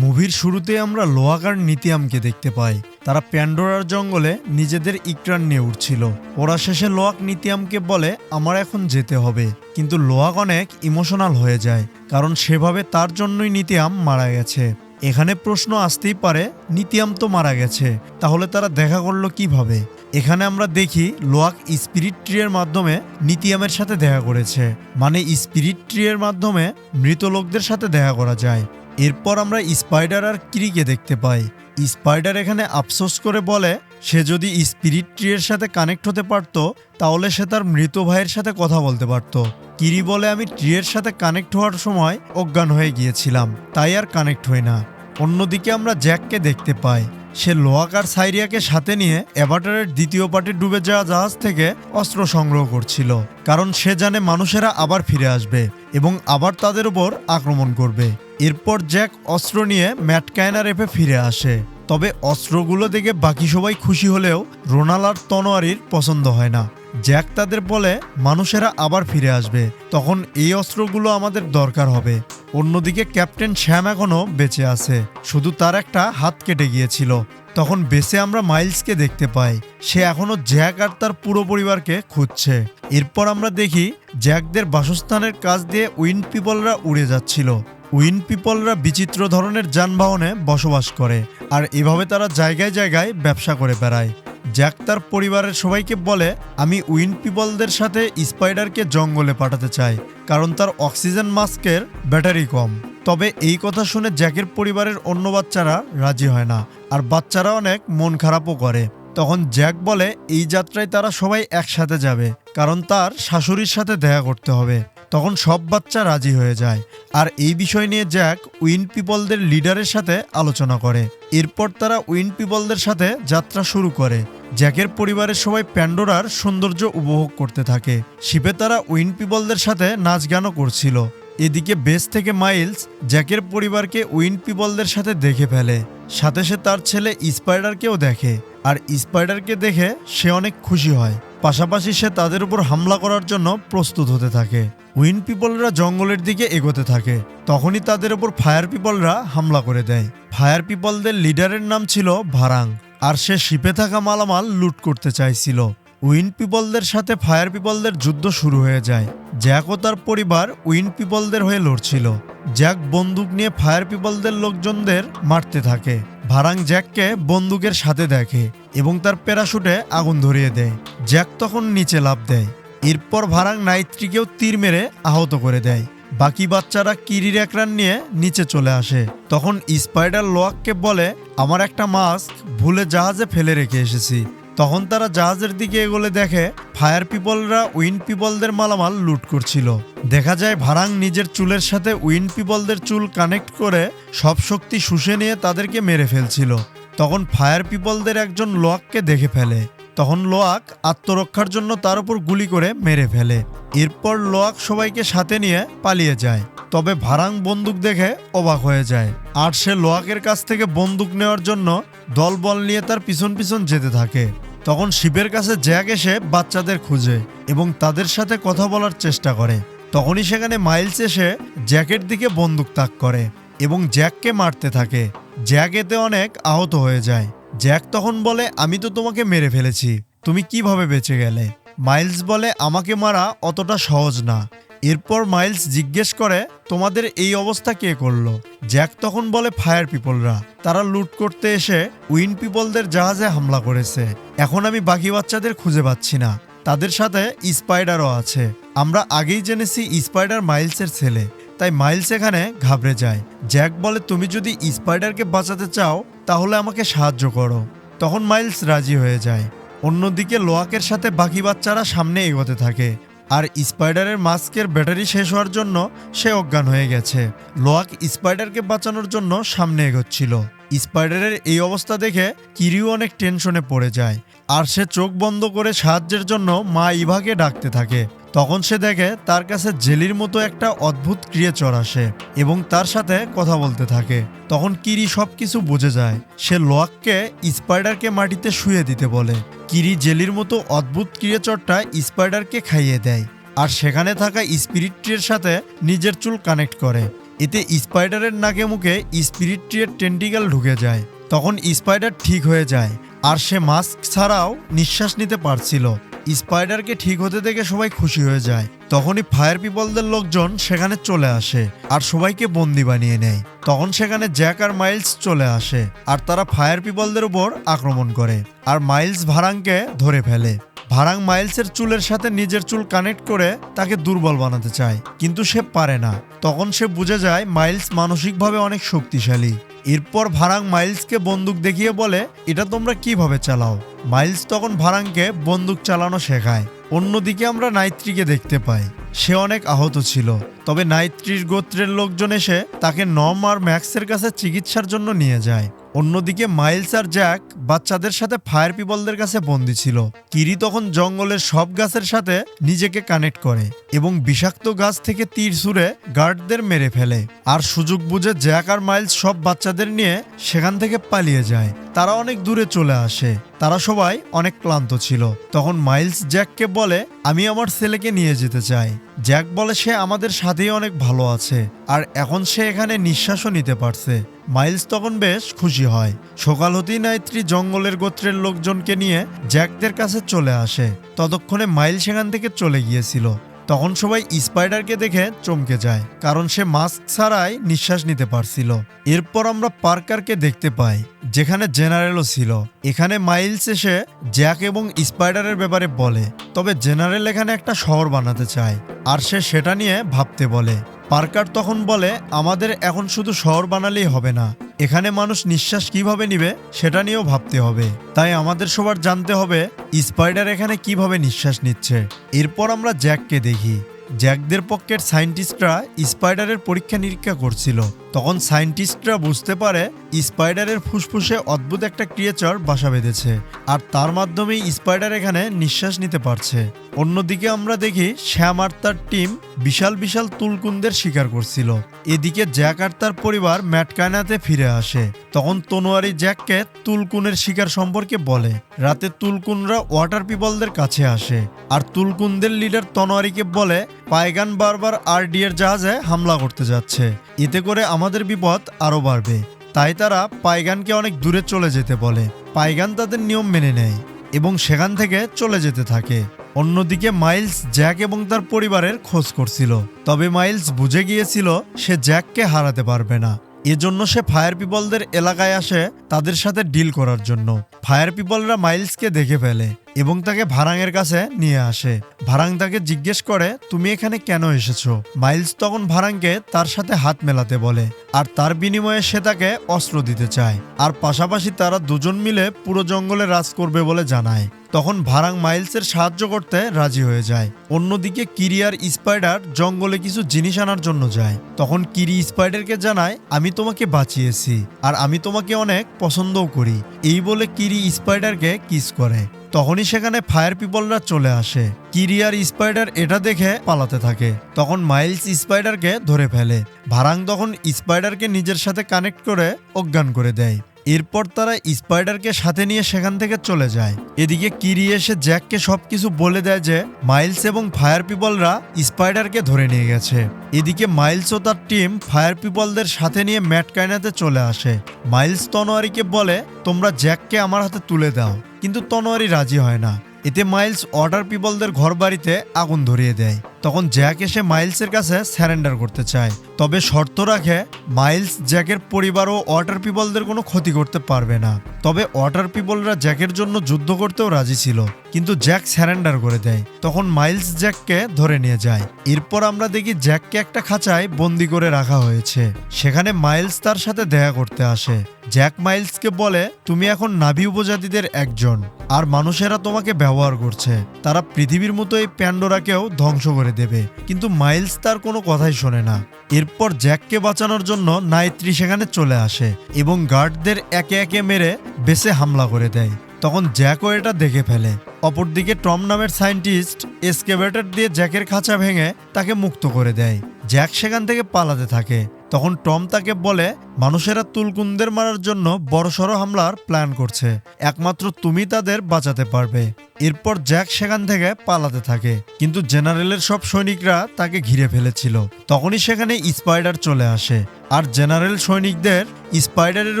মুভির শুরুতে আমরা লোয়াকার নিতিয়ামকে দেখতে পাই। তারা প্যান্ডোরার জঙ্গলে নিজেদের ইকরান নিয়ে উঠছিল ওরা শেষে লোয়াক নিতিয়ামকে বলে, আমার এখন যেতে হবে। কিন্তু লোয়াক অনেক ইমোশনাল হয়ে যায়, কারণ সেভাবে তার জন্যই নিতিয়াম মারা গেছে। এখানে প্রশ্ন আসতেই পারে, নিতিয়াম তো মারা গেছে, তাহলে তারা দেখা করল কীভাবে? এখানে আমরা দেখি লোয়াক স্পিরিট ট্রিয়ের মাধ্যমে নিতিয়ামের সাথে দেখা করেছে। মানে স্পিরিট ট্রিয়ের মাধ্যমে মৃত লোকদের সাথে দেখা করা যায়। এরপর আমরা স্পাইডার আর কিরিকে দেখতে পাই। স্পাইডার এখানে আফসোস করে বলে, সে যদি স্পিরিট ট্রিয়ের সাথে কানেক্ট হতে পারত, তাহলে সে তার মৃত ভাইয়ের সাথে কথা বলতে পারত। কিরি বলে, আমি ট্রিয়ের সাথে কানেক্ট হওয়ার সময় অজ্ঞান হয়ে গিয়েছিলাম, তাই আর কানেক্ট হই না। অন্যদিকে আমরা জ্যাককে দেখতে পাই। সে লোয়াক আর সাইরিয়াকে সাথে নিয়ে অ্যাভাটারের দ্বিতীয় পার্টি ডুবে যাওয়া জাহাজ থেকে অস্ত্র সংগ্রহ করছিল, কারণ সে জানে মানুষেরা আবার ফিরে আসবে এবং আবার তাদের উপর আক্রমণ করবে। এরপর জ্যাক অস্ত্র নিয়ে ম্যাটকায়না রেপে ফিরে আসে। তবে অস্ত্রগুলো দেখে বাকি সবাই খুশি হলেও রোনাল আর তনোয়ারির পছন্দ হয় না। জ্যাক তাদের বলে, মানুষেরা আবার ফিরে আসবে। তখন এই অস্ত্রগুলো আমাদের দরকার হবে। অন্যদিকে ক্যাপ্টেন শ্যাম এখনও বেঁচে আছে। শুধু তার একটা হাত কেটে গিয়েছিল। তখন বেসে আমরা মাইলসকে দেখতে পাই। সে এখনও জ্যাক আর তার পুরো পরিবারকে খুঁজছে। এরপর আমরা দেখি জ্যাকদের বাসস্থানের কাজ দিয়ে উইন্ড পিপলরা উড়ে যাচ্ছিল। উইন পিপলরা বিচিত্র ধরনের যানবাহনে বসবাস করে, আর এভাবে তারা জায়গায় জায়গায় ব্যবসা করে বেড়ায়। জ্যাক তার পরিবারের সবাইকে বলে, আমি উইন পিপলদের সাথে স্পাইডারকে জঙ্গলে পাঠাতে চাই, কারণ তার অক্সিজেন মাস্কের ব্যাটারি কম। তবে এই কথা শুনে জ্যাকের পরিবারের অন্য বাচ্চারা রাজি হয় না, আর বাচ্চারা অনেক মন খারাপও করে। তখন জ্যাক বলে, এই যাত্রায় তারা সবাই একসাথে যাবে, কারণ তার শাশুড়ির সাথে দেখা করতে হবে। তখন সব বাচ্চা রাজি হয়ে যায়। আর এই বিষয় নিয়ে জ্যাক উইন পিপলদের লিডারের সাথে আলোচনা করে। এরপর তারা উইন পিপলদের সাথে যাত্রা শুরু করে। জ্যাকের পরিবারের সবাই প্যান্ডোরার সৌন্দর্য উপভোগ করতে থাকে। শিপে তারা উইন পিপলদের সাথে নাচ গানও করছিল। এদিকে বেস থেকে মাইলস জ্যাকের পরিবারকে উইন পিপলদের সাথে দেখে ফেলে। সাথে সে তার ছেলে স্পাইডারকেও দেখে। আর স্পাইডারকে দেখে সে অনেক খুশি হয়। পাশাপাশি সে তাদের উপর হামলা করার জন্য প্রস্তুত হতে থাকে। উইন পিপলরা জঙ্গলের দিকে এগোতে থাকে। তখনই তাদের উপর ফায়ার পিপলরা হামলা করে দেয়। ফায়ার পিপলদের লিডারের নাম ছিল ভারাং, আর সে শিপে থাকা মালামাল লুট করতে চাইছিল। উইন পিপলদের সাথে ফায়ার পিপলদের যুদ্ধ শুরু হয়ে যায়। জ্যাক ও তার পরিবার উইন পিপলদের হয়ে লড়ছিল। জ্যাক বন্দুক নিয়ে ফায়ার পিপলদের লোকজনদের মারতে থাকে। ভারাং জ্যাককে বন্দুকের সাথে দেখে এবং তার প্যারাশুটে আগুন ধরিয়ে দেয়। জ্যাক তখন নিচে লাভ দেয়। এরপর ভারাং নাইত্রীকেও তীর মেরে আহত করে দেয়। বাকি বাচ্চারা কিরির একরান নিয়ে নিচে চলে আসে। তখন স্পাইডার লোয়াককে বলে, আমার একটা মাস্ক ভুলে জাহাজে ফেলে রেখে এসেছি। তখন তারা জাহাজের দিকে এগোলে দেখে ফায়ার পিপলরা উইন পিপলদের মালামাল লুট করছিল। দেখা যায় ভারাং নিজের চুলের সাথে উইন পিপলদের চুল কানেক্ট করে সব শক্তি শুষে নিয়ে তাদেরকে মেরে ফেলছিল। তখন ফায়ার পিপলদের একজন লককে দেখে ফেলে। তখন লোয়াক আত্মরক্ষার জন্য তার উপর গুলি করে মেরে ফেলে। এরপর লোয়াক সবাইকে সাথে নিয়ে পালিয়ে যায়। তবে ভারাং বন্দুক দেখে অবাক হয়ে যায়। আর সে লোয়াকের কাছ থেকে বন্দুক নেওয়ার জন্য দলবল নিয়ে তার পিছন পিছন যেতে থাকে। তখন শিবের কাছে জ্যাক এসে বাচ্চাদের খুঁজে এবং তাদের সাথে কথা বলার চেষ্টা করে। তখনই সেখানে মাইলস এসে জ্যাকের দিকে বন্দুক তাক করে এবং জ্যাককে মারতে থাকে। জ্যাক এতে অনেক আহত হয়ে যায়। জ্যাক তখন বলে, আমি তো তোমাকে মেরে ফেলেছি। তুমি কীভাবে বেঁচে গেলে? মাইলস বলে, আমাকে মারা অতটা সহজ না। এরপর মাইলস জিজ্ঞেস করে, তোমাদের এই অবস্থা কে করল? জ্যাক তখন বলে, ফায়ার পিপলরা। তারা লুট করতে এসে উইন পিপলদের জাহাজে হামলা করেছে। এখন আমি বাকি বাচ্চাদের খুঁজে পাচ্ছি না। তাদের সাথে স্পাইডারও আছে। আমরা আগেই জেনেছি স্পাইডার মাইলসের ছেলে। তাই মাইলস এখানে ঘাবড়ে যায়। জ্যাক বলে, তুমি যদি স্পাইডারকে বাঁচাতে চাও, তাহলে আমাকে সাহায্য করো। তখন মাইলস রাজি হয়ে যায়। অন্যদিকে লোয়াকের সাথে বাকি বাচ্চারা সামনে এগোতে থাকে। আর স্পাইডারের মাস্কের ব্যাটারি শেষ হওয়ার জন্য সে অজ্ঞান হয়ে গেছে। লোয়াক স্পাইডারকে বাঁচানোর জন্য সামনে এগোচ্ছিল। স্পাইডারের এই অবস্থা দেখে কিরিও অনেক টেনশনে পড়ে যায়। আর সে চোখ বন্ধ করে সাহায্যের জন্য মা ইভাকে ডাকতে থাকে। তখন সে দেখে তার কাছে জেলির মতো একটা অদ্ভুত ক্রিয়েচর আসে এবং তার সাথে কথা বলতে থাকে। তখন কিরি সব কিছু বুঝে যায়। সে লোয়াককে স্পাইডারকে মাটিতে শুয়ে দিতে বলে। কিরি জেলির মতো অদ্ভুত ক্রিয়েচরটা স্পাইডারকে খাইয়ে দেয় আর সেখানে থাকা স্পিরিট ট্রির সাথে নিজের চুল কানেক্ট করে। এতে স্পাইডারের নাকে মুখে স্পিরিট ট্রিয়ের টেন্টিক্যাল ঢুকে যায়। তখন স্পাইডার ঠিক হয়ে যায় আর সে মাস্ক ছাড়াও নিঃশ্বাস নিতে পারছিল। স্পাইডারকে ঠিক হতে দেখে সবাই খুশি হয়ে যায়। তখনই ফায়ার পিপলদের লোকজন সেখানে চলে আসে আর সবাইকে বন্দি বানিয়ে নেয়। তখন সেখানে জ্যাক আর মাইলস চলে আসে আর তারা ফায়ার পিপলদের উপর আক্রমণ করে আর মাইলস ভারাংকে ধরে ফেলে। ভারাং মাইলসের চুলের সাথে নিজের চুল কানেক্ট করে তাকে দুর্বল বানাতে চায়, কিন্তু সে পারে না। তখন সে বুঝে যায় মাইলস মানসিকভাবে অনেক শক্তিশালী। এরপর ভারাং মাইলসকে বন্দুক দেখিয়ে বলে, এটা তোমরা কীভাবে চালাও? মাইলস তখন ভারাংকে বন্দুক চালানো শেখায়। অন্যদিকে আমরা নাইত্রীকে দেখতে পাই। সে অনেক আহত ছিল। তবে নাইত্রীর গোত্রের লোকজন এসে তাকে নম আর ম্যাক্সের কাছে চিকিৎসার জন্য নিয়ে যায়। অন্যদিকে মাইলস আর জ্যাক বাচ্চাদের সাথে ফায়ার পিপলদের কাছে বন্দী ছিল। কিরি তখন জঙ্গলের সব গাছের সাথে নিজেকে কানেক্ট করে এবং বিষাক্ত গাছ থেকে তীর ছুঁড়ে গার্ডদের মেরে ফেলে। আর সুযোগ বুঝে জ্যাক আর মাইলস সব বাচ্চাদের নিয়ে সেখান থেকে পালিয়ে যায়। তারা অনেক দূরে চলে আসে। তারা সবাই অনেক ক্লান্ত ছিল। তখন মাইলস জ্যাককে বলে, আমি আমার ছেলেকে নিয়ে যেতে চাই। জ্যাক বলে, সে আমাদের সাথেই অনেক ভালো আছে। আর এখন সে এখানে নিঃশ্বাসও নিতে পারছে। মাইলস তখন বেশ খুশি হয়। সকাল হতেই নাইত্রী জঙ্গলের গোত্রের লোকজনকে নিয়ে জ্যাকদের কাছে চলে আসে। ততক্ষণে মাইল সেখান থেকে চলে গিয়েছিল। তখন সবাই স্পাইডারকে দেখে চমকে যায়, কারণ সে মাস্ক ছাড়াই নিঃশ্বাস নিতে পারছিল। এরপর আমরা পার্কারকে দেখতে পাই, যেখানে জেনারেলও ছিল। এখানে মাইলস এসে জ্যাক এবং স্পাইডারের ব্যাপারে বলে, তবে জেনারেল এখানে একটা শহর বানাতে চায়, আর সে সেটা নিয়ে ভাবতে বলে। পার্কার তখন বলে, আমাদের এখন শুধু শহর বানালেই হবে না। এখানে মানুষ নিঃশ্বাস কীভাবে নিবে সেটা নিয়েও ভাবতে হবে। তাই আমাদের সবার জানতে হবে, স্পাইডার এখানে কীভাবে নিঃশ্বাস নিচ্ছে। এরপর আমরা জ্যাককে দেখি। জ্যাকদের পক্ষের সায়েন্টিস্টরা স্পাইডারের পরীক্ষা নিরীক্ষা করছিল। তখন সায়েন্টিস্টরা বুঝতে পারে স্পাইডারের ফুসফুসে অদ্ভুত একটা ক্রিয়েচার বাসা বেঁধেছে, আর তার মাধ্যমেই স্পাইডার এখানে নিঃশ্বাস নিতে পারছে। অন্যদিকে আমরা দেখি শ্যাম আর তার টিম বিশাল বিশাল তুলকুন্দের শিকার করছিল। এদিকে জ্যাক আর তার পরিবার ম্যাটকায়নাতে ফিরে আসে। তখন তনোয়ারি জ্যাককে তুলকুনের শিকার সম্পর্কে বলে। রাতে তুলকুনরা ওয়াটার পিপলদের কাছে আসে, আর তুলকুনদের লিডার তনোয়ারিকে বলে, পায়গান বারবার আর ডি এর জাহাজে হামলা করতে যাচ্ছে। এতে করে আমাদের বিপদ আরও বাড়বে। তাই তারা পাইগানকে অনেক দূরে চলে যেতে বলে। পাইগান তাদের নিয়ম মেনে নেয় এবং সেখান থেকে চলে যেতে থাকে। অন্যদিকে মাইলস জ্যাক এবং তার পরিবারের খোঁজ করছিল। তবে মাইলস বুঝে গিয়েছিল সে জ্যাককে হারাতে পারবে না। এজন্য সে ফায়ার পিপলদের এলাকায় আসে তাদের সাথে ডিল করার জন্য। ফায়ার পিপলরা মাইলসকে দেখে ফেলে। এবং তাকে ভারাংয়ের কাছে নিয়ে আসে। ভারাং তাকে জিজ্ঞেস করে, তুমি এখানে কেন এসেছ? মাইলস তখন ভারাংকে তার সাথে হাত মেলাতে বলে, আর তার বিনিময়ে সে তাকে অস্ত্র দিতে চায়। আর পাশাপাশি তারা দুজন মিলে পুরো জঙ্গলে রাজ করবে বলে জানায়। তখন ভারাং মাইলসের সাহায্য করতে রাজি হয়ে যায়। অন্যদিকে কিরি আর স্পাইডার জঙ্গলে কিছু জিনিস আনার জন্য যায়। তখন কিরি স্পাইডারকে জানায়, আমি তোমাকে বাঁচিয়েছি, আর আমি তোমাকে অনেক পছন্দও করি। এই বলে কিরি স্পাইডারকে কিস করে। তখনই সেখানে ফায়ার পিপলরা চলে আসে। কিরিয়ার স্পাইডার এটা দেখে পালাতে থাকে। তখন মাইলস স্পাইডারকে ধরে ফেলে। ভারাং তখন স্পাইডারকে নিজের সাথে কানেক্ট করে অজ্ঞান করে দেয়। এরপর তারা স্পাইডারকে সাথে নিয়ে সেখান থেকে চলে যায়। এদিকে কিরি এসে জ্যাককে সবকিছু বলে দেয় যে, মাইলস এবং ফায়ার পিপলরা স্পাইডারকে ধরে নিয়ে গেছে। এদিকে মাইলস ও তার টিম ফায়ার পিপলদের সাথে নিয়ে ম্যাট ম্যাটকাইনাতে চলে আসে। মাইলস তনোয়ারিকে বলে, তোমরা জ্যাককে আমার হাতে তুলে দাও। কিন্তু তনোয়ারি রাজি হয় না। এতে মাইলস অর্ডার পিপলদের ঘর বাড়িতে আগুন ধরিয়ে দেয়। তখন জ্যাক এসে মাইলসের কাছে স্যারেন্ডার করতে চায়। তবে শর্ত রাখে, মাইলস জ্যাকের পরিবার ও ওয়াটার পিপলদের কোনো ক্ষতি করতে পারবে না। তবে ওয়াটার পিপলরা জ্যাকের জন্য যুদ্ধ করতেও রাজি ছিল, কিন্তু জ্যাক স্যারেন্ডার করে দেয়। তখন মাইলস জ্যাককে ধরে নিয়ে যায়। এরপর আমরা দেখি জ্যাককে একটা খাঁচায় বন্দি করে রাখা হয়েছে। সেখানে মাইলস তার সাথে দেখা করতে আসে। জ্যাক মাইলসকে বলে, তুমি এখন নাভি উপজাতিদের একজন, আর মানুষেরা তোমাকে ব্যবহার করছে। তারা পৃথিবীর মতো এই প্যান্ডোরাকেও ধ্বংস করে দেবে। কিন্তু মাইলস তার কোনো কথাই শোনে না। এরপর জ্যাককে বাঁচানোর জন্য নাইত্রী সেখানে চলে আসে এবং গার্ডদের একে একে মেরে বেসে হামলা করে দেয়। তখন জ্যাকও এটা দেখে ফেলে। অপরদিকে টম নামের সায়েন্টিস্ট এসকেভেটর দিয়ে জ্যাকের খাঁচা ভেঙে তাকে মুক্ত করে দেয়। জ্যাক সেখান থেকে পালাতে থাকে। তখন টম তাকে বলে, মানুষেরা তুলকুনদের মারার জন্য বড়সড় হামলার প্ল্যান করছে। একমাত্র তুমি তাদের বাঁচাতে পারবে। এরপর জ্যাক সেখান থেকে পালাতে থাকে। কিন্তু জেনারেলের সব সৈনিকরা তাকে ঘিরে ফেলেছিল। তখনই সেখানে স্পাইডার চলে আসে। আর জেনারেল সৈনিকদের স্পাইডারের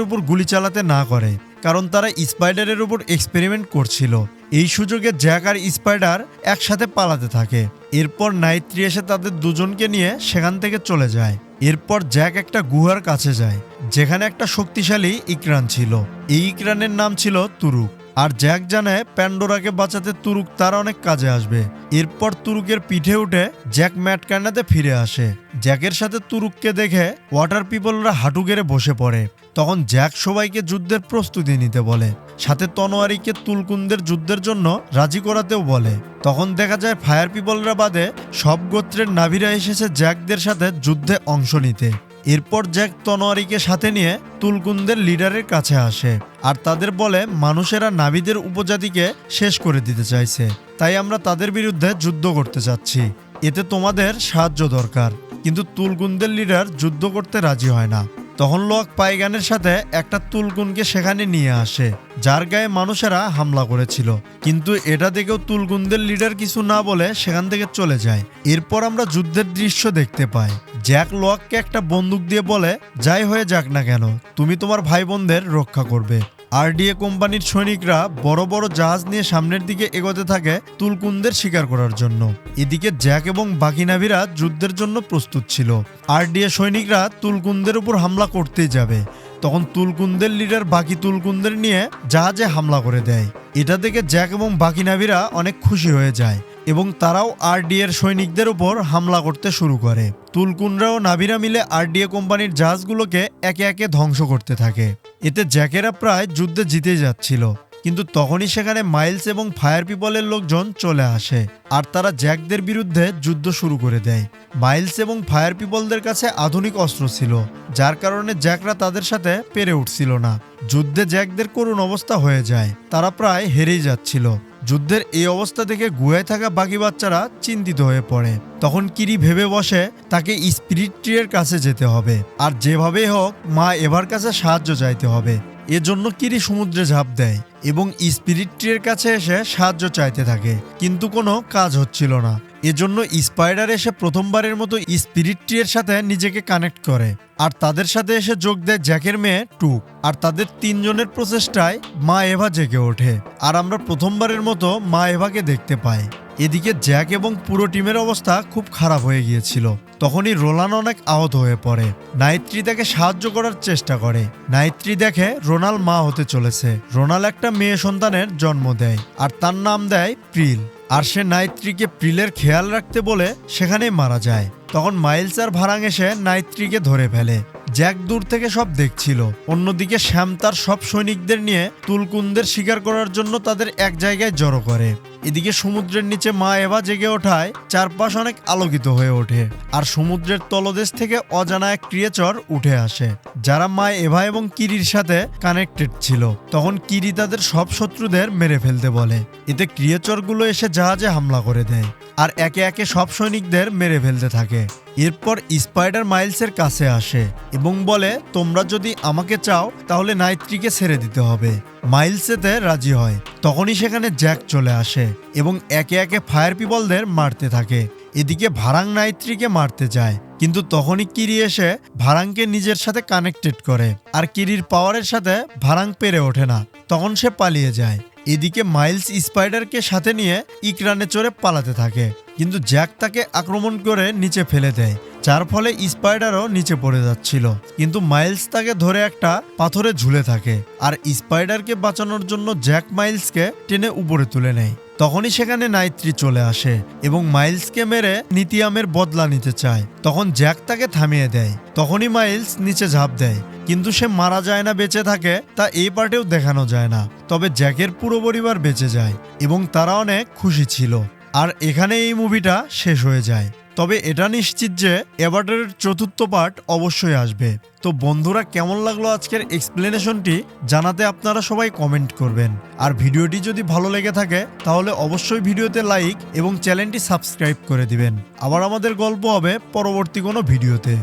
উপর গুলি চালাতে না করে। কারণ তারা স্পাইডারের উপর এক্সপেরিমেন্ট করছিল। এই সুযোগে জ্যাক আর স্পাইডার একসাথে পালাতে থাকে। এরপর নাইত্রি এসে তাদের দুজনকে নিয়ে সেখান থেকে চলে যায়। এরপর জ্যাক একটা গুহার কাছে যায়, যেখানে একটা শক্তিশালী ইকরান ছিল। এই ইকরানের নাম ছিল তুরুক। আর জ্যাক জানে প্যান্ডোরাকে বাঁচাতে তুরুক তার অনেক কাজে আসবে। এরপর তুরুকের পিঠে উঠে জ্যাক ম্যাটকান্নাতে ফিরে আসে। জ্যাকের সাথে তুরুককে দেখে ওয়াটার পিপলরা হাঁটু গেড়ে বসে পড়ে। তখন জ্যাক সবাইকে যুদ্ধের প্রস্তুতি নিতে বলে। সাথে তনোয়ারিকে তুলকুনদের যুদ্ধের জন্য রাজি করাতেও বলে। তখন দেখা যায় ফায়ার পিপলরা বাদে সব গোত্রের নাভিরা এসেছে জ্যাকদের সাথে যুদ্ধে অংশ নিতে। এরপর জ্যাক তনোয়ারিকে সাথে নিয়ে তুলকুনদের লিডারের কাছে আসে আর তাদের বলে, মানুষেরা নাবিদের উপজাতিকে শেষ করে দিতে চাইছে। তাই আমরা তাদের বিরুদ্ধে যুদ্ধ করতে চাচ্ছি এতে তোমাদের সাহায্য দরকার। কিন্তু তুলকুনদের লিডার যুদ্ধ করতে রাজি হয় না। তখন লোক পাইগানের সাথে একটা তুলকুনকে সেখানে নিয়ে আসে, যার গায়ে মানুষেরা হামলা করেছিল। কিন্তু এটা দেখেও তুলকুনদের লিডার কিছু না বলে সেখান থেকে চলে যায়। এরপর আমরা যুদ্ধের দৃশ্য দেখতে পাই। জ্যাক লোয়াককে একটা বন্দুক দিয়ে বলে, যাই হয়ে যাক না কেন, তুমি তোমার ভাই বোনদের রক্ষা করবে। আরডিএ কোম্পানির সৈনিকরা বড় বড় জাহাজ নিয়ে সামনের দিকে এগোতে থাকে তুলকুনদের শিকার করার জন্য। এদিকে জ্যাক এবং বাকি নাভিরা যুদ্ধের জন্য প্রস্তুত ছিল। আরডিএ সৈনিকরা তুলকুনদের উপর হামলা করতেই যাবে। তখন তুলকুনদের লিডার বাকি তুলকুনদের নিয়ে জাহাজে হামলা করে দেয়। এটা দেখে জ্যাক এবং বাকি নাভিরা অনেক খুশি হয়ে যায়। এবং তারাও আরডিএর সৈনিকদের উপর হামলা করতে শুরু করে। তুলকুনরা ও নাভিরা মিলে আরডিএ কোম্পানির জাহাজগুলোকে একে একে ধ্বংস করতে থাকে। এতে জ্যাকেরা প্রায় যুদ্ধে জিতে যাচ্ছিল। কিন্তু তখনই সেখানে মাইলস এবং ফায়ার পিপলের লোকজন চলে আসে আর তারা জ্যাকদের বিরুদ্ধে যুদ্ধ শুরু করে দেয়। মাইলস এবং ফায়ার পিপলদের কাছে আধুনিক অস্ত্র ছিল, যার কারণে জ্যাকরা তাদের সাথে পেরে উঠছিল না। যুদ্ধে জ্যাকদের করুণ অবস্থা হয়ে যায়, তারা প্রায় হেরেই যাচ্ছিল। যুদ্ধের এই অবস্থা থেকে গুহায় থাকা বাকি বাচ্চারা চিন্তিত হয়ে পড়ে। তখন কিরি ভেবে বসে, তাকে স্পিরিট ট্রিয়ের কাছে যেতে হবে। আর যেভাবেই হোক, মা এবার কাছে সাহায্য চাইতে হবে। এজন্য কিরি সমুদ্রে ঝাঁপ দেয় এবং স্পিরিট ট্রিয়ের কাছে এসে সাহায্য চাইতে থাকে। কিন্তু কোনো কাজ হচ্ছিল না। এজন্য স্পাইডার এসে প্রথমবারের মতো স্পিরিট ট্রিয়ের সাথে নিজেকে কানেক্ট করে। আর তাদের সাথে এসে যোগ দেয় জ্যাকের মেয়ে টুক আর তাদের তিনজনের প্রচেষ্টায় মা এভা জেগে ওঠে। আর আমরা প্রথমবারের মতো মা এভাকে দেখতে পাই। এদিকে জ্যাক এবং পুরো টিমের অবস্থা খুব খারাপ হয়ে গিয়েছিল। তখনই রোলান অনেক আহত হয়ে পড়ে। নাইত্রি তাকে সাহায্য করার চেষ্টা করে। নাইত্রি দেখে রোনাল মা হতে চলেছে। রোনাল একটা মেয়ে সন্তানের জন্ম দেয়। আর তার নাম দেয় প্রিল আর সে নাইত্রীকে প্রিলের খেয়াল রাখতে বলে সেখানেই মারা যায়। তখন মাইলস আর ভারাং এসে নাইত্রীকে ধরে ফেলে। জ্যাক দূর থেকে সব দেখছিল। অন্যদিকে শ্যাম তার সব সৈনিকদের নিয়ে তুলকুনদের শিকার করার জন্য তাদের এক জায়গায় জড়ো করে। এদিকে সমুদ্রের নিচে মা এভা জেগে ওঠায়, চারপাশ অনেক আলোকিত হয়ে ওঠে, আর সমুদ্রের তলদেশ থেকে অজানা এক ক্রিয়েচর উঠে আসে, যারা মা এভা এবং কিরির সাথে কানেক্টেড ছিল। তখন কিরি তাদের সব শত্রুদের মেরে ফেলতে বলে। এতে ক্রিয়েচরগুলো এসে জাহাজে হামলা করে দেয়, আর একে একে সব সৈনিকদের মেরে ফেলতে থাকে। এরপর স্পাইডার মাইলসের কাছে আসে এবং বলে, তোমরা যদি আমাকে চাও, তাহলে নাইত্রিকে ছেড়ে দিতে হবে। মাইলস এতে রাজি হয়। তখনই সেখানে জ্যাক চলে আসে এবং একে একে ফায়ার পিপলদের মারতে থাকে। এদিকে ভারাং নাইত্রিকে মারতে যায়। কিন্তু তখনই কিরি এসে ভারাংকে নিজের সাথে কানেক্টেড করে। আর কিরির পাওয়ারের সাথে ভারাং পেরে ওঠে না। তখন সে পালিয়ে যায়। এদিকে মাইলস স্পাইডারকে সাথে নিয়ে ইকরানে চড়ে পালাতে থাকে। কিন্তু জ্যাক তাকে আক্রমণ করে নিচে ফেলে দেয়। যার ফলে স্পাইডারও নিচে পড়ে যাচ্ছিল। কিন্তু মাইলস তাকে ধরে একটা পাথরে ঝুলে থাকে আর স্পাইডারকে বাঁচানোর জন্য জ্যাক মাইলসকে টেনে উপরে তুলে নেয়। তখনই সেখানে নাইত্রি চলে আসে এবং মাইলসকে মেরে নিতিয়ামের বদলা নিতে চায়। তখন জ্যাক তাকে থামিয়ে দেয়। তখনই মাইলস নিচে ঝাঁপ দেয়। কিন্তু সে মারা যায় না, বেঁচে থাকে তা এই পার্টেও দেখানো যায় না। তবে জ্যাকের পুরো পরিবার বেঁচে যায় এবং তারা অনেক খুশি ছিল। আর এখানে এই মুভিটা শেষ হয়ে যায়। তবে এটা নিশ্চিত যে এবারের চতুর্থ পার্ট অবশ্যই আসবে। তো বন্ধুরা, কেমন লাগল আজকের এক্সপ্লেনেশনটি জানাতে আপনারা সবাই কমেন্ট করবেন। আর ভিডিওটি যদি ভালো লেগে থাকে, তাহলে অবশ্যই ভিডিওতে লাইক এবং চ্যানেলটি সাবস্ক্রাইব করে দিবেন। আবার আমাদের গল্প হবে পরবর্তী কোনো ভিডিওতে।